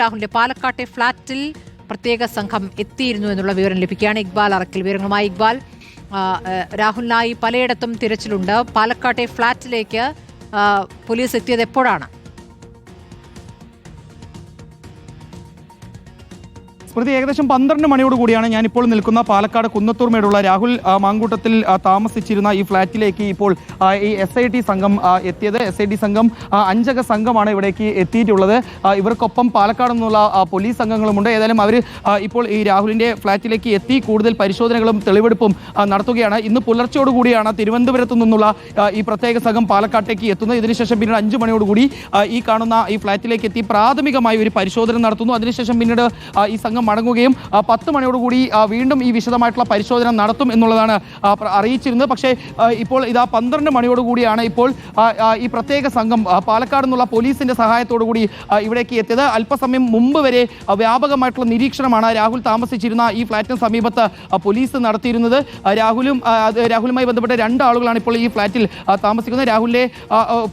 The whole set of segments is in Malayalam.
രാഹുലിന്റെ പാലക്കാട്ടെ ഫ്ളാറ്റിൽ പ്രത്യേക സംഘം എത്തിയിരുന്നു എന്നുള്ള വിവരം ലഭിക്കുകയാണ് ഇക്ബാൽ അറക്കൽ. വിവരങ്ങളുമായി ഇക്ബാൽ രാഹുലിനായി പലയിടത്തും തിരച്ചിലുണ്ട്. പാലക്കാട്ടെ ഫ്ളാറ്റിലേക്ക് പോലീസ് എത്തിയത് എപ്പോഴാണ്? സ്മൃതി ഏകദേശം പന്ത്രണ്ട് മണിയോട് കൂടിയാണ് ഞാനിപ്പോൾ നിൽക്കുന്ന പാലക്കാട് കുന്നത്തൂർ മേടുള്ള രാഹുൽ മാങ്കൂട്ടത്തിൽ താമസിച്ചിരുന്ന ഈ ഫ്ളാറ്റിലേക്ക് ഇപ്പോൾ ഈ എസ് ഐ ടി സംഘം എത്തിയത്. എസ് ഐ ടി സംഘം അഞ്ചക സംഘമാണ് ഇവിടേക്ക് എത്തിയിട്ടുള്ളത്. ഇവർക്കൊപ്പം പാലക്കാട് നിന്നുള്ള പോലീസ് സംഘങ്ങളുമുണ്ട്. ഏതായാലും അവർ ഇപ്പോൾ ഈ രാഹുലിന്റെ ഫ്ളാറ്റിലേക്ക് എത്തി കൂടുതൽ പരിശോധനകളും തെളിവെടുപ്പും നടത്തുകയാണ്. ഇന്ന് പുലർച്ചയോട് കൂടിയാണ് തിരുവനന്തപുരത്തു നിന്നുള്ള ഈ പ്രത്യേക സംഘം പാലക്കാട്ടേക്ക് എത്തുന്നത്. ഇതിനുശേഷം പിന്നീട് അഞ്ച് മണിയോടുകൂടി കൂടി ഈ കാണുന്ന ഈ ഫ്ളാറ്റിലേക്ക് എത്തി പ്രാഥമികമായി ഒരു പരിശോധന നടത്തുന്നു. അതിനുശേഷം പിന്നീട് ഈ സംഘം മടങ്ങുകയും പത്ത് മണിയോടുകൂടി വീണ്ടും ഈ വിശദമായിട്ടുള്ള പരിശോധന നടത്തും എന്നുള്ളതാണ് അറിയിച്ചിരുന്നത്. പക്ഷേ ഇപ്പോൾ ഇതാ പന്ത്രണ്ട് മണിയോടുകൂടിയാണ് ഇപ്പോൾ ഈ പ്രത്യേക സംഘം പാലക്കാട് നിന്നുള്ള പോലീസിന്റെ കൂടി ഇവിടേക്ക് എത്തിയത്. അല്പസമയം മുമ്പ് വരെ വ്യാപകമായിട്ടുള്ള നിരീക്ഷണമാണ് രാഹുൽ താമസിച്ചിരുന്ന ഈ ഫ്ളാറ്റിന് സമീപത്ത് പോലീസ് നടത്തിയിരുന്നത്. രാഹുലും രാഹുലുമായി ബന്ധപ്പെട്ട രണ്ടാളുകളാണ് ഇപ്പോൾ ഈ ഫ്ളാറ്റിൽ താമസിക്കുന്നത്. രാഹുലിന്റെ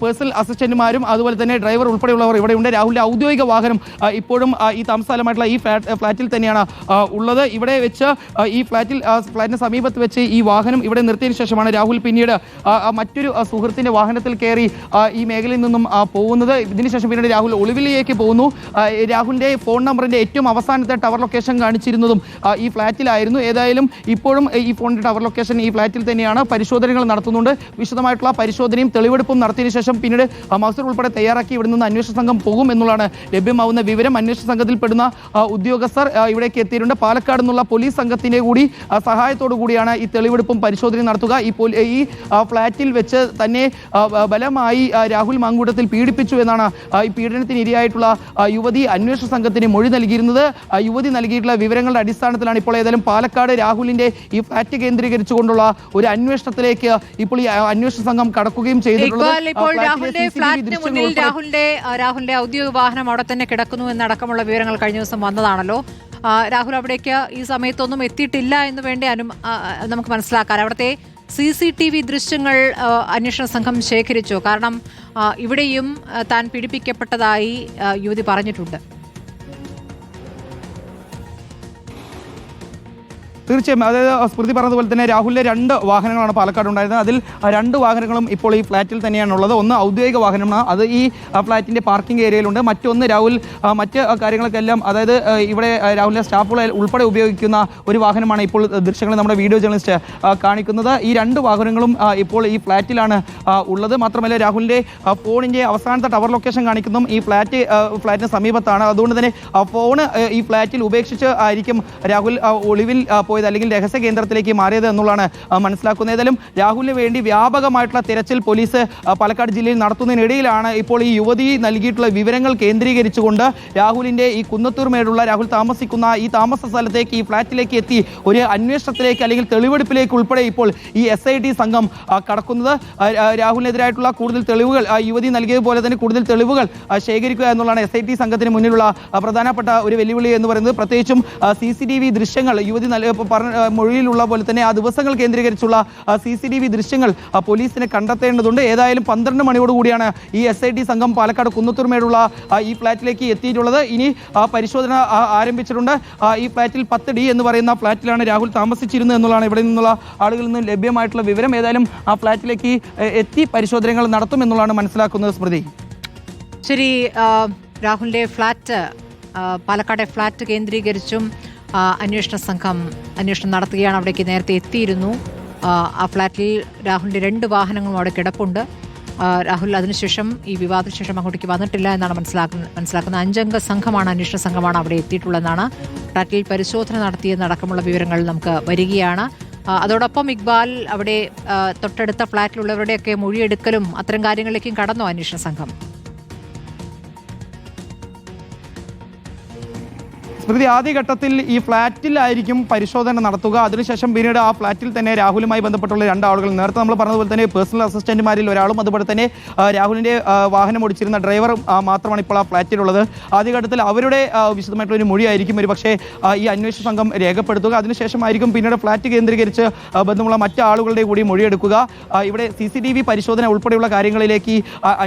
പേഴ്സണൽ അസിസ്റ്റന്റുമാരും അതുപോലെ തന്നെ ഡ്രൈവർ ഉൾപ്പെടെയുള്ളവർ ഇവിടെയുണ്ട്. രാഹുലിന്റെ ഔദ്യോഗിക വാഹനം ഇപ്പോഴും ഈ താമസസ്ഥലമായിട്ടുള്ള ഈ ഫ്ലാറ്റ് ഫ്ളാറ്റിൽ തന്നെയാണ് ഉള്ളത്. ഇവിടെ വെച്ച് ഈ ഫ്ളാറ്റിൽ ഫ്ലാറ്റിന് സമീപത്ത് വെച്ച് ഈ വാഹനം ഇവിടെ നിർത്തിയതിനു ശേഷമാണ് രാഹുൽ പിന്നീട് മറ്റൊരു സുഹൃത്തിന്റെ വാഹനത്തിൽ കയറി ഈ മേഖലയിൽ നിന്നും പോകുന്നത്. ഇതിനുശേഷം പിന്നീട് രാഹുൽ ഒളിവിലേക്ക് പോകുന്നു. രാഹുലിന്റെ ഫോൺ നമ്പറിന്റെ ഏറ്റവും അവസാനത്തെ ടവർ ലൊക്കേഷൻ കാണിച്ചിരുന്നതും ഈ ഫ്ലാറ്റിലായിരുന്നു. ഏതായാലും ഇപ്പോഴും ഈ ഫോണിന്റെ ടവർ ലൊക്കേഷൻ ഈ ഫ്ലാറ്റിൽ തന്നെയാണ് പരിശോധനകൾ നടത്തുന്നുണ്ട്. വിശദമായിട്ടുള്ള പരിശോധനയും തെളിവെടുപ്പും നടത്തിയതിനു ശേഷം പിന്നീട് മസൂർ ഉൾപ്പെടെ തയ്യാറാക്കി ഇവിടെ നിന്ന് അന്വേഷണ സംഘം പോകും എന്നുള്ളതാണ് ലഭ്യമാവുന്ന വിവരം. അന്വേഷണ സംഘത്തിൽപ്പെടുന്ന ഉദ്യോഗസ്ഥർ ഇവിടേക്ക് എത്തിയിട്ടുണ്ട്. പാലക്കാട് നിന്നുള്ള പോലീസ് സംഘത്തിന്റെ കൂടി സഹായത്തോടു കൂടിയാണ് ഈ തെളിവെടുപ്പും പരിശോധനയും നടത്തുക. ഈ ഈ ഫ്ളാറ്റിൽ വെച്ച് തന്നെ ബലമായി രാഹുൽ മാങ്കൂട്ടത്തിൽ പീഡിപ്പിച്ചു എന്നാണ് ഈ പീഡനത്തിന് ഇരയായിട്ടുള്ള യുവതി അന്വേഷണ സംഘത്തിന് മൊഴി നൽകിയിരുന്നത്. യുവതി നൽകിയിട്ടുള്ള വിവരങ്ങളുടെ അടിസ്ഥാനത്തിലാണ് ഇപ്പോൾ ഏതായാലും പാലക്കാട് രാഹുലിന്റെ ഈ ഫ്ളാറ്റ് കേന്ദ്രീകരിച്ചുകൊണ്ടുള്ള ഒരു അന്വേഷണത്തിലേക്ക് ഇപ്പോൾ ഈ അന്വേഷണ സംഘം കടക്കുകയും ചെയ്തിട്ടുള്ളത്. രാഹുലിന്റെ ഔദ്യോഗിക വാഹനം അവിടെ തന്നെ കിടക്കുന്നു എന്നടക്കമുള്ള വിവരങ്ങൾ കഴിഞ്ഞ ദിവസം വന്നതാണല്ലോ. രാഹുൽ അവിടേക്ക് ഈ സമയത്തൊന്നും എത്തിയിട്ടില്ല എന്ന് വേണ്ടി അനു നമുക്ക് മനസ്സിലാക്കാൻ അവിടുത്തെ സി സി ടി വി ദൃശ്യങ്ങൾ അന്വേഷണ സംഘം ശേഖരിച്ചു. കാരണം ഇവിടെയും താൻ പീഡിപ്പിക്കപ്പെട്ടതായി യുവതി പറഞ്ഞിട്ടുണ്ട്. തീർച്ചയായും. അതായത് സ്മൃതി പറഞ്ഞതുപോലെ തന്നെ രാഹുലിലെ രണ്ട് വാഹനങ്ങളാണ് പാലക്കാട് ഉണ്ടായിരുന്നത്. അതിൽ രണ്ട് വാഹനങ്ങളും ഇപ്പോൾ ഈ ഫ്ലാറ്റിൽ തന്നെയാണ് ഉള്ളത് ഒന്ന് ഔദ്യോഗിക വാഹനമാണ്. അത് ഈ ഫ്ളാറ്റിന്റെ പാർക്കിംഗ് ഏരിയയിലുണ്ട്. മറ്റൊന്ന് രാഹുൽ മറ്റ് കാര്യങ്ങൾക്കെല്ലാം അതായത് ഇവിടെ രാഹുലിന്റെ സ്റ്റാഫുകൾ ഉൾപ്പെടെ ഉപയോഗിക്കുന്ന ഒരു വാഹനമാണ് ഇപ്പോൾ ദൃശ്യങ്ങൾ നമ്മുടെ വീഡിയോ ജേർണലിസ്റ്റ് കാണിക്കുന്നത്. ഈ രണ്ട് വാഹനങ്ങളും ഇപ്പോൾ ഈ ഫ്ലാറ്റിലാണ് ഉള്ളത്. മാത്രമല്ല രാഹുലിന്റെ ഫോണിന്റെ അവസാനത്തെ ടവർ ലൊക്കേഷൻ കാണിക്കുന്നു ഈ ഫ്ലാറ്റ് ഫ്ലാറ്റിന് സമീപത്താണ്. അതുകൊണ്ട് തന്നെ ഫോൺ ഈ ഫ്ലാറ്റിൽ ഉപേക്ഷിച്ച് ആയിരിക്കും രാഹുൽ ഒളിവിൽ പോയത് അല്ലെങ്കിൽ രഹസ്യ കേന്ദ്രത്തിലേക്ക് മാറിയത് എന്നുള്ളതാണ് മനസ്സിലാക്കുന്നത്. ഏതായാലും രാഹുലിന് വേണ്ടി വ്യാപകമായിട്ടുള്ള തിരച്ചിൽ പോലീസ് പാലക്കാട് ജില്ലയിൽ നടത്തുന്നതിനിടയിലാണ് ഇപ്പോൾ ഈ യുവതി നൽകിയിട്ടുള്ള വിവരങ്ങൾ കേന്ദ്രീകരിച്ചുകൊണ്ട് രാഹുലിന്റെ ഈ കുന്നത്തൂർ മേടുള്ള രാഹുൽ താമസിക്കുന്ന ഈ താമസ സ്ഥലത്തേക്ക് ഈ ഫ്ളാറ്റിലേക്ക് എത്തി ഒരു അന്വേഷണത്തിലേക്ക് അല്ലെങ്കിൽ തെളിവെടുപ്പിലേക്ക് ഉൾപ്പെടെ ഇപ്പോൾ ഈ എസ് ഐ ടി സംഘം കടക്കുന്നത്. രാഹുലിനെതിരായിട്ടുള്ള കൂടുതൽ തെളിവുകൾ യുവതി നൽകിയതുപോലെ തന്നെ കൂടുതൽ തെളിവുകൾ ശേഖരിക്കുക എന്നുള്ളതാണ് എസ് ഐ ടി സംഘത്തിന് മുന്നിലുള്ള പ്രധാനപ്പെട്ട ഒരു വെല്ലുവിളി എന്ന് പറയുന്നത്. പ്രത്യേകിച്ചും സി സി ടി വി ദൃശ്യങ്ങൾ യുവതി പറഞ്ഞ മൊഴിയിലുള്ള പോലെ തന്നെ ആ ദിവസങ്ങൾ കേന്ദ്രീകരിച്ചുള്ള സി സി ടി വി ദൃശ്യങ്ങൾ പോലീസിനെ കണ്ടെത്തേണ്ടതുണ്ട്. ഏതായാലും പന്ത്രണ്ട് മണിയോടുകൂടിയാണ് ഈ എസ് ഐ ടി സംഘം പാലക്കാട് കുന്നത്തൂർമേടുള്ള ഈ ഫ്ളാറ്റിലേക്ക് എത്തിയിട്ടുള്ളത്. ഇനി പരിശോധന ആരംഭിച്ചിട്ടുണ്ട്. ഈ ഫ്ളാറ്റിൽ പത്ത് ഡി എന്ന് പറയുന്ന ഫ്ളാറ്റിലാണ് രാഹുൽ താമസിച്ചിരുന്നത് എന്നുള്ളതാണ് ഇവിടെ നിന്നുള്ള ആളുകളിൽ നിന്ന് ലഭ്യമായിട്ടുള്ള വിവരം. ഏതായാലും ആ ഫ്ളാറ്റിലേക്ക് എത്തി പരിശോധനകൾ നടത്തും എന്നുള്ളതാണ് മനസ്സിലാക്കുന്നത് സ്മൃതി. ശരി രാഹുലിന്റെ ഫ്ലാറ്റ് പാലക്കാട് ഫ്ലാറ്റ് കേന്ദ്രീകരിച്ചും അന്വേഷണ സംഘം അന്വേഷണം നടത്തുകയാണ്. അവിടേക്ക് നേരത്തെ എത്തിയിരുന്നു. ആ, ഫ്ലാറ്റിൽ രാഹുലിന്റെ രണ്ട് വാഹനങ്ങളും അവിടെ കിടപ്പുണ്ട്. രാഹുൽ അതിനുശേഷം ഈ വിവാദത്തിന് ശേഷം അങ്ങോട്ടേക്ക് വന്നിട്ടില്ല എന്നാണ് മനസ്സിലാക്കുന്നത് മനസ്സിലാക്കുന്നത് അഞ്ചംഗ സംഘമാണ്. അന്വേഷണ സംഘമാണ് അവിടെ എത്തിയിട്ടുള്ളതെന്നാണ് ഫ്ലാറ്റിൽ പരിശോധന നടത്തിയെന്നടക്കമുള്ള വിവരങ്ങൾ നമുക്ക് വരികയാണ്. അതോടൊപ്പം ഇക്ബാൽ അവിടെ തൊട്ടടുത്ത ഫ്ലാറ്റിലുള്ളവരുടെയൊക്കെ മൊഴിയെടുക്കലും അത്തരം കാര്യങ്ങളിലേക്കും കടന്നു അന്വേഷണ സംഘം? സ്മൃതി ആദ്യഘട്ടത്തിൽ ഈ ഫ്ളാറ്റിലായിരിക്കും പരിശോധന നടത്തുക. അതിനുശേഷം പിന്നീട് ആ ഫ്ളാറ്റിൽ തന്നെ രാഹുലുമായി ബന്ധപ്പെട്ടുള്ള രണ്ടാളുകൾ. നേരത്തെ നമ്മൾ പറഞ്ഞതുപോലെ തന്നെ പേഴ്സണൽ അസിസ്റ്റന്റുമാരിൽ ഒരാളും അതുപോലെ തന്നെ രാഹുലിന്റെ വാഹനം ഓടിച്ചിരുന്ന ഡ്രൈവറും മാത്രമാണ് ഇപ്പോൾ ആ ഫ്ളാറ്റിലുള്ളത് ആദ്യഘട്ടത്തിൽ അവരുടെ വിശദമായിട്ടുള്ള ഒരു മൊഴിയായിരിക്കും. ഒരു പക്ഷേ ഈ അന്വേഷണ സംഘം രേഖപ്പെടുത്തുക. അതിനുശേഷമായിരിക്കും പിന്നീട് ഫ്ളാറ്റ് കേന്ദ്രീകരിച്ച് ബന്ധമുള്ള മറ്റു ആളുകളുടെ കൂടി മൊഴിയെടുക്കുക. ഇവിടെ സി സി ടി വി പരിശോധന ഉൾപ്പെടെയുള്ള കാര്യങ്ങളിലേക്ക്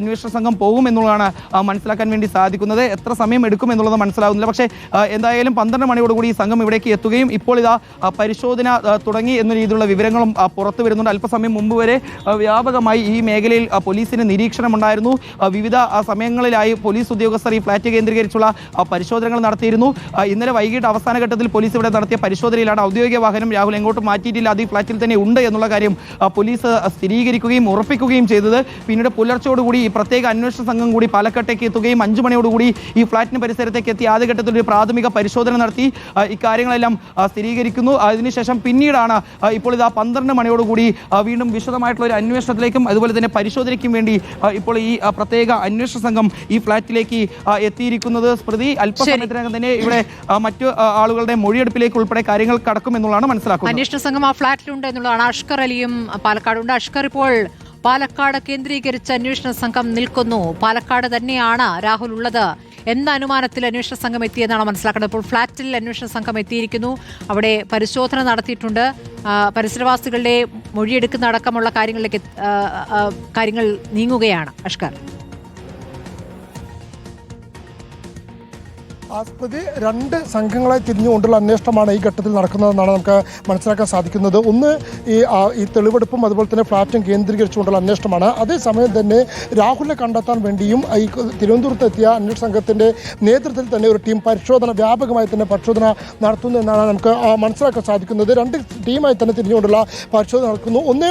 അന്വേഷണ സംഘം പോകുമെന്നുള്ളതാണ് മനസ്സിലാക്കാൻ വേണ്ടി സാധിക്കുന്നത്. എത്ര സമയം എടുക്കും എന്നുള്ളത് മനസ്സിലാവുന്നില്ല. പക്ഷേ ആ, എന്തായാലും പന്ത്രണ്ട് മണിയോടുകൂടി ഈ സംഘം ഇവിടേക്ക് എത്തുകയും ഇപ്പോൾ ഇതാ പരിശോധന തുടങ്ങി എന്ന രീതിയിലുള്ള വിവരങ്ങളും പുറത്തു വരുന്നുണ്ട്. അല്പസമയം മുമ്പ് വരെ വ്യാപകമായി ഈ മേഖലയിൽ പോലീസിന് നിരീക്ഷണമുണ്ടായിരുന്നു. വിവിധ സമയങ്ങളിലായി പോലീസ് ഉദ്യോഗസ്ഥർ ഈ ഫ്ളാറ്റ് കേന്ദ്രീകരിച്ചുള്ള പരിശോധനകൾ നടത്തിയിരുന്നു. ഇന്നലെ വൈകിട്ട് അവസാന ഘട്ടത്തിൽ പോലീസ് ഇവിടെ നടത്തിയ പരിശോധനയിലാണ് ഔദ്യോഗിക വാഹനം രാഹുൽ എങ്ങോട്ടും മാറ്റിയിട്ടില്ല. അത് ഈ ഫ്ളാറ്റിൽ തന്നെ ഉണ്ട് എന്നുള്ള കാര്യം പോലീസ് സ്ഥിരീകരിക്കുകയും ഉറപ്പിക്കുകയും ചെയ്തത്. പിന്നീട് പുലർച്ചയോടുകൂടി ഈ പ്രത്യേക അന്വേഷണ സംഘം കൂടി പാലക്കാട്ടേക്ക് എത്തുകയും അഞ്ചു മണിയോടുകൂടി ഈ ഫ്ളാറ്റിന് പരിസരത്തേക്ക് എത്തി. ആദ്യഘട്ടത്തിൽ ഒരു പ്രാഥമിക പരിശോധന നടത്തി ഇക്കാര്യങ്ങളെല്ലാം സ്ഥിരീകരിക്കുന്നു. അതിനുശേഷം പിന്നീടാണ് ഇപ്പോൾ ഇത് ആ പന്ത്രണ്ട് മണിയോടുകൂടി വീണ്ടും വിശദമായിട്ടുള്ള ഒരു അന്വേഷണത്തിലേക്കും അതുപോലെ തന്നെ പരിശോധനയ്ക്കും വേണ്ടി ഇപ്പോൾ ഈ പ്രത്യേക അന്വേഷണ സംഘം ഈ ഫ്ളാറ്റിലേക്ക് എത്തിയിരിക്കുന്നത്. സ്മൃതി അല്പസമയത്തിനകം തന്നെ ഇവിടെ മറ്റ് മറ്റു ആളുകളുടെ മൊഴിയെടുപ്പിലേക്ക് ഉൾപ്പെടെ കാര്യങ്ങൾ കടക്കും എന്നുള്ളതാണ് മനസ്സിലാക്കുന്നത്. അന്വേഷണ സംഘം ആ ഫ്ളാറ്റിലുണ്ട് എന്നുള്ളതാണ് അഷ്കർ അലിയും പാലക്കാടുണ്ട് അഷ്കർ ഇപ്പോൾ പാലക്കാട് കേന്ദ്രീകരിച്ച അന്വേഷണ സംഘം നിൽക്കുന്നു. പാലക്കാട് തന്നെയാണ് രാഹുൽ ഉള്ളത്. എന്ന അനുമാനത്തിൽ അന്വേഷണ സംഘം എത്തിയെന്നാണ് മനസ്സിലാക്കുന്നത് ഇപ്പോൾ ഫ്ളാറ്റിൽ അന്വേഷണ സംഘം എത്തിയിരിക്കുന്നു. അവിടെ പരിശോധന നടത്തിയിട്ടുണ്ട്. പരിസരവാസികളുടെ മൊഴിയെടുക്കുന്ന അടക്കമുള്ള കാര്യങ്ങളിലേക്ക് കാര്യങ്ങൾ നീങ്ങുകയാണ്. അഷ്കർ. ആസ്പതി രണ്ട് സംഘങ്ങളായി തിരിഞ്ഞുകൊണ്ടുള്ള അന്വേഷണമാണ് ഈ ഘട്ടത്തിൽ നടക്കുന്നതെന്നാണ് നമുക്ക് മനസ്സിലാക്കാൻ സാധിക്കുന്നത്. ഒന്ന് ഈ ഈ തെളിവെടുപ്പും അതുപോലെ തന്നെ ഫ്ലാറ്റും കേന്ദ്രീകരിച്ചുകൊണ്ടുള്ള അന്വേഷണമാണ്. അതേസമയം തന്നെ രാഹുലിനെ കണ്ടെത്താൻ വേണ്ടിയും ഈ തിരുവനന്തപുരത്ത് എത്തിയ അന്വേഷണ സംഘത്തിന്റെ നേതൃത്വത്തിൽ തന്നെ ഒരു ടീം പരിശോധന വ്യാപകമായി തന്നെ പരിശോധന നടത്തുന്നു എന്നാണ് നമുക്ക് മനസ്സിലാക്കാൻ സാധിക്കുന്നത്. രണ്ട് ടീമായി തന്നെ തിരിഞ്ഞുകൊണ്ടുള്ള പരിശോധന നടക്കുന്നു. ഒന്ന്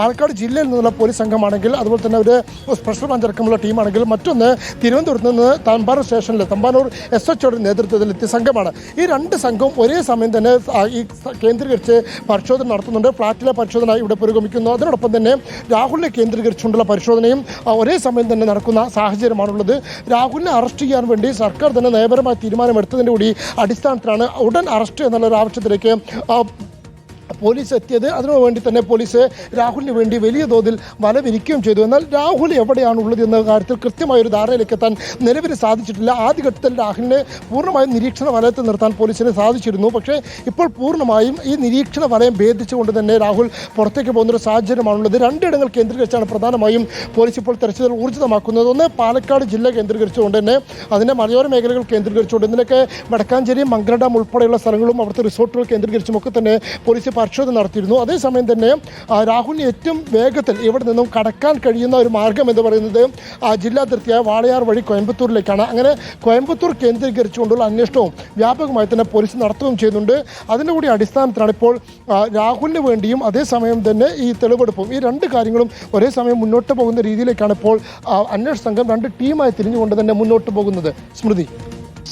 പാലക്കാട് ജില്ലയിൽ നിന്നുള്ള പോലീസ് സംഘമാണെങ്കിൽ അതുപോലെ തന്നെ ഒരു സ്പെഷ്യൽ ബ്രാഞ്ച് അടക്കമുള്ള ടീമാണെങ്കിൽ മറ്റൊന്ന് തിരുവനന്തപുരത്ത് നിന്ന് തമ്പാനൂർ സ്റ്റേഷനിൽ തമ്പാനൂർ എസ് എച്ച് നേതൃത്വത്തിൽ എത്തിയ സംഘമാണ്. ഈ രണ്ട് സംഘവും ഒരേ സമയം തന്നെ ഈ കേന്ദ്രീകരിച്ച് പരിശോധന നടത്തുന്നുണ്ട്. ഫ്ളാറ്റിലെ പരിശോധന ഇവിടെ പുരോഗമിക്കുന്നു. അതിനോടൊപ്പം തന്നെ രാഹുലിനെ കേന്ദ്രീകരിച്ചുകൊണ്ടുള്ള പരിശോധനയും ഒരേ സമയം തന്നെ നടക്കുന്ന സാഹചര്യമാണുള്ളത്. രാഹുലിനെ അറസ്റ്റ് ചെയ്യാൻ വേണ്ടി സർക്കാർ തന്നെ നയപരമായ തീരുമാനമെടുത്തതിന്റെ കൂടി അടിസ്ഥാനത്തിലാണ് ഉടൻ അറസ്റ്റ് എന്നുള്ള ഒരു ആവശ്യത്തിലേക്ക് പോലീസ് എത്തിയത് അതിനു വേണ്ടി തന്നെ പോലീസ് രാഹുലിന് വേണ്ടി വലിയ തോതിൽ വല വിരിക്കുകയും ചെയ്തു. എന്നാൽ രാഹുൽ എവിടെയാണ് ഉള്ളത് എന്ന കാര്യത്തിൽ കൃത്യമായ ഒരു ധാരണയിലേക്ക് എത്താൻ നിലവിൽ സാധിച്ചിട്ടില്ല. ആദ്യഘട്ടത്തിൽ രാഹുലിനെ പൂർണമായും നിരീക്ഷണ വലയത്തിൽ നിർത്താൻ പോലീസിന് സാധിച്ചിരുന്നു. പക്ഷേ ഇപ്പോൾ പൂർണമായും ഈ നിരീക്ഷണ വലയം ഭേദിച്ചുകൊണ്ട് തന്നെ രാഹുൽ പുറത്തേക്ക് പോകുന്നൊരു സാഹചര്യമാണുള്ളത്. രണ്ടിടങ്ങൾ കേന്ദ്രീകരിച്ചാണ് പ്രധാനമായും പോലീസ് ഇപ്പോൾ തെരച്ചിൽ ഊർജിതമാക്കുന്നത്. ഒന്ന് പാലക്കാട് ജില്ല കേന്ദ്രീകരിച്ചുകൊണ്ട് തന്നെ അതിന്റെ മലയോര മേഖലകൾ കേന്ദ്രീകരിച്ചുകൊണ്ട് ഇതിനൊക്കെ വടക്കാഞ്ചേരി മംഗലഡാം ഉൾപ്പെടെയുള്ള സ്ഥലങ്ങളും അവിടുത്തെ റിസോർട്ടുകൾ കേന്ദ്രീകരിച്ചും ഒക്കെ തന്നെ പോലീസ് പരിശോധന നടത്തിയിരുന്നു. അതേസമയം തന്നെ രാഹുൽ ഏറ്റവും വേഗത്തിൽ ഇവിടെ നിന്നും കടക്കാൻ കഴിയുന്ന ഒരു മാർഗം എന്ന് പറയുന്നത് ജില്ലാതിർത്തിയായ വാളയാർ വഴി കോയമ്പത്തൂരിലേക്കാണ്. അങ്ങനെ കോയമ്പത്തൂർ കേന്ദ്രീകരിച്ചുകൊണ്ടുള്ള അന്വേഷണവും വ്യാപകമായി തന്നെ പോലീസ് നടത്തുകയും ചെയ്യുന്നുണ്ട്. അതിന്റെ കൂടി അടിസ്ഥാനത്തിലാണ് ഇപ്പോൾ രാഹുലിന് വേണ്ടിയും അതേസമയം തന്നെ ഈ തെളിവെടുപ്പും. ഈ രണ്ട് കാര്യങ്ങളും ഒരേ സമയം മുന്നോട്ട് പോകുന്ന രീതിയിലേക്കാണ് ഇപ്പോൾ അന്വേഷണ സംഘം രണ്ട് ടീമായി തിരിഞ്ഞുകൊണ്ട് തന്നെ മുന്നോട്ട് പോകുന്നത്. സ്മൃതി.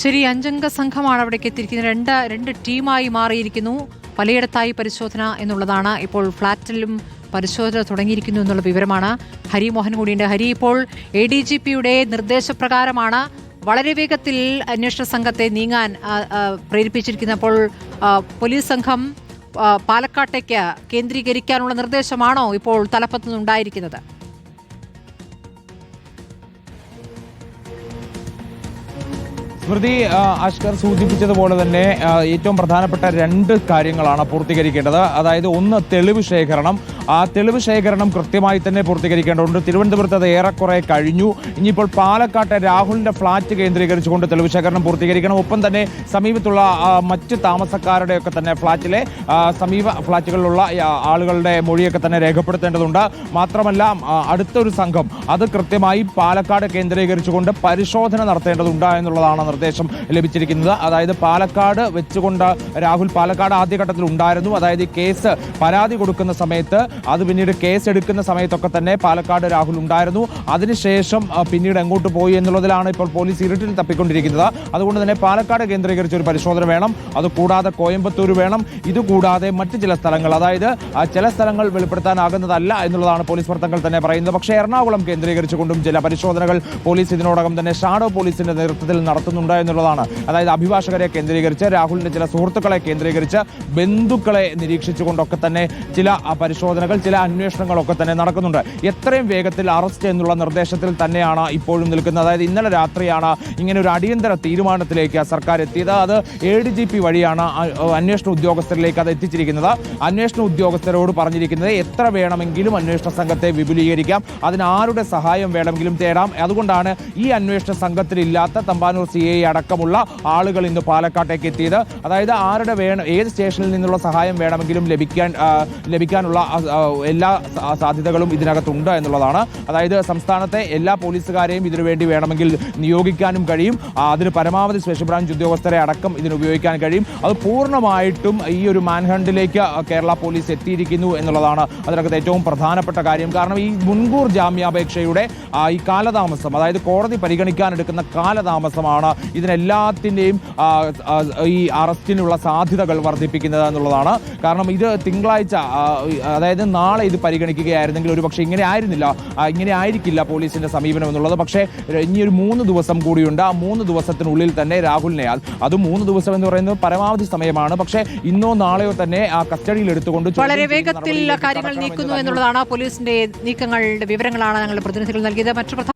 ശരി അഞ്ചംഗ സംഘമാണ് അവിടേക്ക് എത്തിയിരിക്കുന്നത്. രണ്ട് രണ്ട് ടീമായി മാറിയിരിക്കുന്നു. പലയിടത്തായി പരിശോധന എന്നുള്ളതാണ്. ഇപ്പോൾ ഫ്ളാറ്റിലും പരിശോധന തുടങ്ങിയിരിക്കുന്നു എന്നുള്ള വിവരമാണ് ഹരി മോഹൻ കൂടിയുണ്ട്. ഹരി ഇപ്പോൾ എ ഡി ജി പിയുടെ നിർദ്ദേശപ്രകാരമാണ് വളരെ വേഗത്തിൽ അന്വേഷണ സംഘത്തെ നീങ്ങാൻ പ്രേരിപ്പിച്ചിരിക്കുന്നത്. അപ്പോൾ പോലീസ് സംഘം പാലക്കാട്ടേക്ക് കേന്ദ്രീകരിക്കാനുള്ള നിർദ്ദേശമാണോ ഇപ്പോൾ തലപ്പത്തു സ്മൃതി അഷ്കർ സൂചിപ്പിച്ചതുപോലെ തന്നെ ഏറ്റവും പ്രധാനപ്പെട്ട രണ്ട് കാര്യങ്ങളാണ് പൂർത്തീകരിക്കേണ്ടത്. അതായത് ഒന്ന് തെളിവ് ശേഖരണം ആ തെളിവ് ശേഖരണം കൃത്യമായി തന്നെ പൂർത്തീകരിക്കേണ്ടതുണ്ട്. തിരുവനന്തപുരത്ത് അത് ഏറെക്കുറെ കഴിഞ്ഞു. ഇനിയിപ്പോൾ പാലക്കാട്ടെ രാഹുലിന്റെ ഫ്ളാറ്റ് കേന്ദ്രീകരിച്ചുകൊണ്ട് തെളിവ് ശേഖരണം പൂർത്തീകരിക്കണം. ഒപ്പം തന്നെ സമീപത്തുള്ള മറ്റ് താമസക്കാരുടെയൊക്കെ തന്നെ ഫ്ളാറ്റിലെ സമീപ ഫ്ളാറ്റുകളിലുള്ള ആളുകളുടെ മൊഴിയൊക്കെ തന്നെ രേഖപ്പെടുത്തേണ്ടതുണ്ട്. മാത്രമല്ല അടുത്തൊരു സംഘം അത് കൃത്യമായി പാലക്കാട് കേന്ദ്രീകരിച്ചുകൊണ്ട് പരിശോധന നടത്തേണ്ടതുണ്ട് എന്നുള്ളതാണ് നിർദ്ദേശം ലഭിച്ചിരിക്കുന്നത്. അതായത് പാലക്കാട് വെച്ചുകൊണ്ട് രാഹുൽ പാലക്കാട് ആദ്യഘട്ടത്തിൽ ഉണ്ടായിരുന്നു അതായത് കേസ് പരാതി കൊടുക്കുന്ന സമയത്ത് അത് പിന്നീട് കേസ് എടുക്കുന്ന സമയത്തൊക്കെ തന്നെ പാലക്കാട് രാഹുൽ ഉണ്ടായിരുന്നു. അതിനുശേഷം പിന്നീട് എങ്ങോട്ട് പോയി എന്നുള്ളതിലാണ് ഇപ്പോൾ പോലീസ് ഇരുട്ടിൽ തപ്പിക്കൊണ്ടിരിക്കുന്നത്. അതുകൊണ്ട് തന്നെ പാലക്കാട് കേന്ദ്രീകരിച്ച് ഒരു പരിശോധന വേണം. അത് കൂടാതെ കോയമ്പത്തൂർ വേണം. ഇതുകൂടാതെ മറ്റ് ചില സ്ഥലങ്ങൾ. അതായത് ചില സ്ഥലങ്ങൾ വെളിപ്പെടുത്താനാകുന്നതല്ല എന്നുള്ളതാണ് പോലീസ് വൃത്തങ്ങൾ തന്നെ പറയുന്നത്. പക്ഷേ എറണാകുളം കേന്ദ്രീകരിച്ചുകൊണ്ടും ചില പരിശോധനകൾ പോലീസ് ഇതിനോടകം തന്നെ ഷാഡോ പോലീസിന്റെ നേതൃത്വത്തിൽ നടത്തുന്നുണ്ട് എന്നുള്ളതാണ്. അതായത് അഭിഭാഷകരെ കേന്ദ്രീകരിച്ച് രാഹുലിന്റെ ചില സുഹൃത്തുക്കളെ കേന്ദ്രീകരിച്ച് ബന്ധുക്കളെ നിരീക്ഷിച്ചുകൊണ്ടൊക്കെ തന്നെ ചില ആ, പരിശോധനകൾ ചില അന്വേഷണങ്ങളൊക്കെ തന്നെ നടക്കുന്നുണ്ട്. എത്രയും വേഗത്തിൽ അറസ്റ്റ് എന്നുള്ള നിർദ്ദേശത്തിൽ തന്നെയാണ് ഇപ്പോഴും നിൽക്കുന്നത്. അതായത് ഇന്നലെ രാത്രിയാണ് ഇങ്ങനെ ഒരു അടിയന്തര തീരുമാനത്തിലേക്ക് സർക്കാർ എത്തിയത്. അത് എ ഡി ജി പി വഴിയാണ് അന്വേഷണ ഉദ്യോഗസ്ഥരിലേക്ക് അത് എത്തിച്ചിരിക്കുന്നത്. അന്വേഷണ ഉദ്യോഗസ്ഥരോട് പറഞ്ഞിരിക്കുന്നത് എത്ര വേണമെങ്കിലും അന്വേഷണ സംഘത്തെ വിപുലീകരിക്കാം. അതിന് ആരുടെ സഹായം വേണമെങ്കിലും തേടാം. അതുകൊണ്ടാണ് ഈ അന്വേഷണ സംഘത്തിലില്ലാത്ത തമ്പാനൂർ സി ഐ അടക്കമുള്ള ആളുകൾ ഇന്ന് പാലക്കാട്ടേക്ക് എത്തിയത്. അതായത് ആരുടെ വേണം ഏത് സ്റ്റേഷനിൽ നിന്നുള്ള സഹായം വേണമെങ്കിലും ലഭിക്കാൻ ലഭിക്കാനുള്ള എല്ലാ സാധ്യതകളും ഇതിനകത്തുണ്ട് എന്നുള്ളതാണ്. അതായത് സംസ്ഥാനത്തെ എല്ലാ പോലീസുകാരെയും ഇതിനുവേണ്ടി വേണമെങ്കിൽ നിയോഗിക്കാനും കഴിയും. അതിന് പരമാവധി സ്പെഷ്യൽ ബ്രാഞ്ച് ഉദ്യോഗസ്ഥരെ അടക്കം ഇതിന് ഉപയോഗിക്കാൻ കഴിയും. അത് പൂർണമായിട്ടും ഈ ഒരു മാൻഹണ്ടിലേക്ക് കേരള പോലീസ് എത്തിയിരിക്കുന്നു എന്നുള്ളതാണ് അതിനകത്ത് ഏറ്റവും പ്രധാനപ്പെട്ട കാര്യം. കാരണം ഈ മുൻകൂർ ജാമ്യാപേക്ഷയുടെ ഈ കാലതാമസം അതായത് കോടതി പരിഗണിക്കാനെടുക്കുന്ന കാലതാമസമാണ് ഇതിനെല്ലാത്തിന്റെയും ഈ അറസ്റ്റിനുള്ള സാധ്യതകൾ വർദ്ധിപ്പിക്കുന്നത് എന്നുള്ളതാണ്. കാരണം ഇത് തിങ്കളാഴ്ച ആ, അതായത് നാളെ ഇത് പരിഗണിക്കുകയായിരുന്നെങ്കിൽ ഒരു പക്ഷേ ഇങ്ങനെ ആയിരുന്നില്ല. ഇങ്ങനെ ആയിരിക്കില്ല പോലീസിന്റെ സമീപനം എന്നുള്ളത്. പക്ഷേ ഇനി ഒരു മൂന്ന് ദിവസം കൂടിയുണ്ട്. ആ മൂന്ന് ദിവസത്തിനുള്ളിൽ തന്നെ രാഹുലിനെ അത് അത് മൂന്ന് ദിവസം എന്ന് പറയുന്നത് പരമാവധി സമയമാണ്. പക്ഷേ ഇന്നോ നാളെയോ തന്നെ ആ കസ്റ്റഡിയിൽ എടുത്തുകൊണ്ട് വളരെ വേഗത്തിൽ കാര്യങ്ങൾ നീക്കുന്നു എന്നുള്ളതാണ് പോലീസിന്റെ നീക്കങ്ങളുടെ വിവരങ്ങളാണ് ഞങ്ങളുടെ പ്രതിനിധികൾ നൽകിയത്. മറ്റു